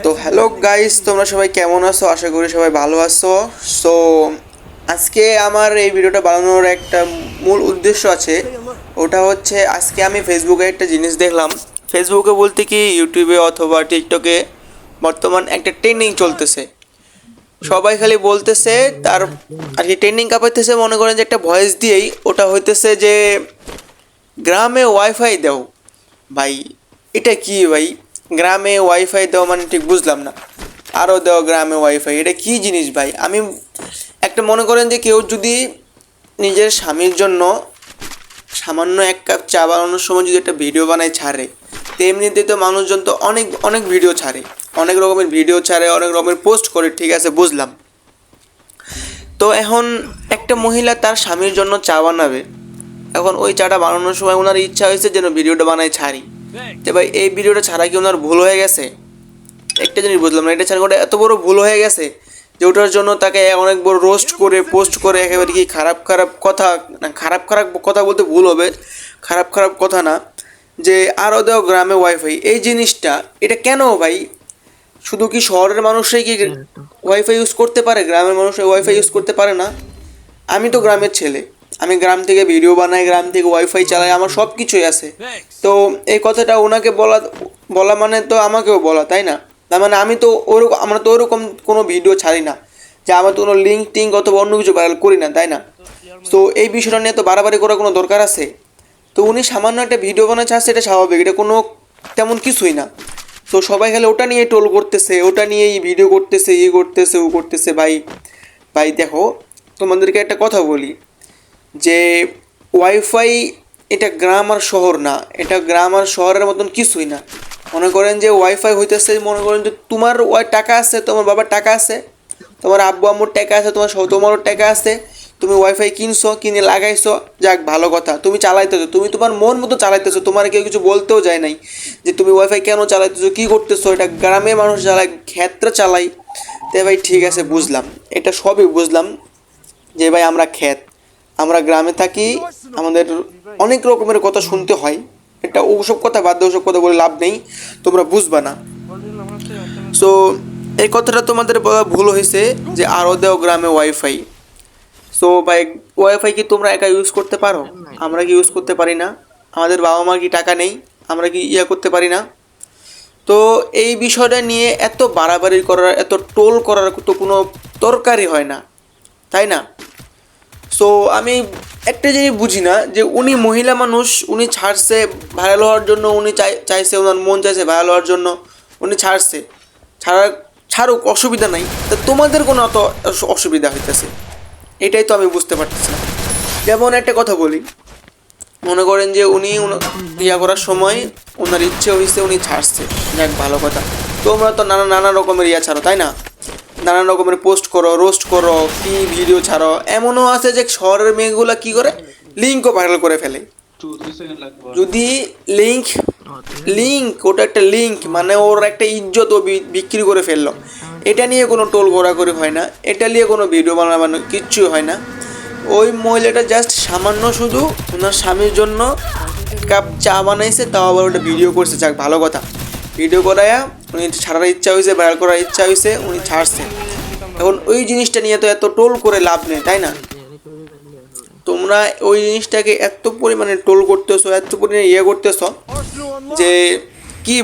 তো hello guys তোমরা সবাই কেমন আছো? আশা করি সবাই ভালো আছো। সো আজকে আমার এই ভিডিওটা বানানোর একটা মূল উদ্দেশ্য আছে। ওটা হচ্ছে আজকে আমি ফেসবুকে একটা জিনিস দেখলাম। ফেসবুকে বলতে কি ইউটিউবে অথবা টিকটকে বর্তমান একটা ট্রেন্ডিং চলতেছে। সবাই খালি বলতেছে, তার আর কি ট্রেন্ডিং কাপাইতেছে, মনে করেন যে একটা ভয়েস দিয়েই ওটা হইতেছে যে, গ্রামে ওয়াইফাই দাও। ভাই, এটা কি ভাই? গ্রামে ওয়াইফাই দেওয়া মানে ঠিক বুঝলাম না। আরও দেওয়া গ্রামে ওয়াইফাই এটা কি জিনিস ভাই? আমি একটা মনে করেন যে কেউ যদি নিজের স্বামীর জন্য সামান্য এক কাপ চা বানানোর সময় যদি একটা ভিডিও বানায় ছাড়ে, তেমনিতে তো মানুষজন তো অনেক অনেক ভিডিও ছাড়ে। অনেক রকমের ভিডিও ছাড়ে, অনেক রকমের পোস্ট করে, ঠিক আছে, বুঝলাম। তো এখন একটা মহিলা তার স্বামীর জন্য চা বানাবে। এখন ওই চাটা বানানোর সময় ওনার ইচ্ছা হয়েছে যেন ভিডিওটা বানায় ছাড়ি। তো ভাই এই ভিডিওটা ছাড়া কি ওনার ভুল হয়ে গেছে? একটা জিনিস বুঝলাম না এটা ছাড়া ওটা এত বড় ভুল হয়ে গেছে যে ওটার জন্য তাকে অনেক বড় রোস্ট করে পোস্ট করে একেবারে কি খারাপ খারাপ কথা না খারাপ খারাপ কথা বলতে ভুল হবে খারাপ খারাপ কথা না যে আরও দেও গ্রামে ওয়াইফাই এই জিনিসটা এটা কেন ভাই? শুধু কি শহরের মানুষই কি ওয়াইফাই ইউজ করতে পারে? গ্রামের মানুষ ওয়াইফাই ইউজ করতে পারে না? আমি তো গ্রামের ছেলে। আমি গ্রাম থেকে ভিডিও বানাই, গ্রাম থেকে ওয়াইফাই চালাই, আমার সব কিছুই আছে। তো এই কথাটা ওনাকে বলা বলা মানে তো আমাকেও বলা, তাই না? তার মানে আমি তো ওরকম, আমরা তো ওরকম কোনো ভিডিও ছাড়ি না, যে আমার তো কোনো লিঙ্ক টিঙ্ক অথবা অন্য কিছু ভাইরাল করি না, তাই না? তো এই বিষয়টা নিয়ে তো বাড়াবাড়ি করার কোনো দরকার আছে? তো উনি সামান্য একটা ভিডিও বানাচ্ছে আসছে এটা স্বাভাবিক, এটা কোনো তেমন কিছুই না। তো সবাই খালি ওটা নিয়ে টোল করতেছে, ওটা নিয়েই ভিডিও করতেছে, ই করতেছে, ও করতেছে, ভাই ভাই দেখো, তোমাদেরকে একটা কথা বলি। যে ওয়াইফাই এটা গ্রাম আর শহর না, এটা গ্রাম আর শহরের মতন কিছুই না। মনে করেন যে ওয়াইফাই হইতেছে, মনে করেন যে তোমার ওয়াই টাকা আছে, তোমার বাবার টাকা আছে, তোমার আব্বু আম্মুর টাকা আছে, তোমার তোমারও টাকা আছে, তুমি ওয়াইফাই কিনছো, কিনে লাগাইছো, যাক, ভালো কথা, তুমি চালাইতেছো, তুমি তোমার মন মতো চালাইতেছো, তোমার কেউ কিছু বলতেও যায় নাই যে তুমি ওয়াইফাই কেন চালাইতেছো, কী করতেছো, এটা গ্রামের মানুষ চালায় ক্ষেত্রে চালাই তো ভাই ঠিক আছে, বুঝলাম। এটা সবই বুঝলাম যে ভাই আমরা ক্ষেত। আমরা গ্রামে থাকি, আমাদের অনেক রকমের কথা শুনতে হয়। এটা ওসব কথা বাদ দিয়ে ওসব কথা বলে লাভ নেই, তোমরা বুঝবা না। সো এই কথাটা তোমাদের বলা ভুল হয়েছে যে আরও দেও গ্রামে ওয়াইফাই সো ভাই ওয়াইফাই কি তোমরা একা ইউজ করতে পারো? আমরা কি ইউজ করতে পারি না? আমাদের বাবা মার কি টাকা নেই? আমরা কি ইয়ে করতে পারি না? তো এই বিষয়টা নিয়ে এত বাড়াবাড়ি করার, এত টোল করার তো কোনো দরকারই হয় না। তাই না? সো আমি একটা জিনিস বুঝি না যে উনি মহিলা মানুষ, উনি ছাড়ছে ভাইরাল হওয়ার জন্য, উনি চাই, চাইছে ওনার মন চাইছে ভাইরাল হওয়ার জন্য, উনি ছাড়ছে। ছাড়া, ছাড়ুক, অসুবিধা নাই। তা তোমাদের কোনো অত অসুবিধা হইতেছে? এটাই তো আমি বুঝতে পারতেছি না। যেমন একটা কথা বলি। মনে করেন যে উনি ইয়া করার সময় ওনার ইচ্ছে হয়েছে উনি ছাড়ছে। যাক, ভালো কথা। তোমরা তো নানা নানা রকমের ইয়া ছাড়ো, তাই না? নানান রকমের পোস্ট করো রোস্ট করো কি ভিডিও ছাড়ো এমনও আছে যে শহরের মেয়েগুলা কি করে? লিঙ্কও ভাইরাল করে ফেলে। যদি লিঙ্ক লিঙ্ক ওটা একটা লিঙ্ক মানে ওর একটা ইজ্জত ও বিক্রি করে ফেলল। এটা নিয়ে কোনো টোল ঘোরাঘুরি হয় না এটা নিয়ে কোনো ভিডিও বানানো কিচ্ছু হয় না। ওই মহিলাটা জাস্ট সামান্য শুধু ওনার স্বামীর জন্য কাপ চা বানাইছে তাও আবার ওটা ভিডিও করছে। যাক ভালো কথা। ভিডিও করায়া উনি ছাড়ার ইচ্ছা হয়েছে ভাইরাল করার ইচ্ছা হয়েছে উনি ছাড়ছেন। এখন ওই জিনিসটা নিয়ে তো এত টোল করে লাভ নেই, তাই না? তোমরা ওই জিনিসটাকে এত পরিমাণে টোল করতেছো, এত পরিমাণে ইয়ে করতেছো যে কি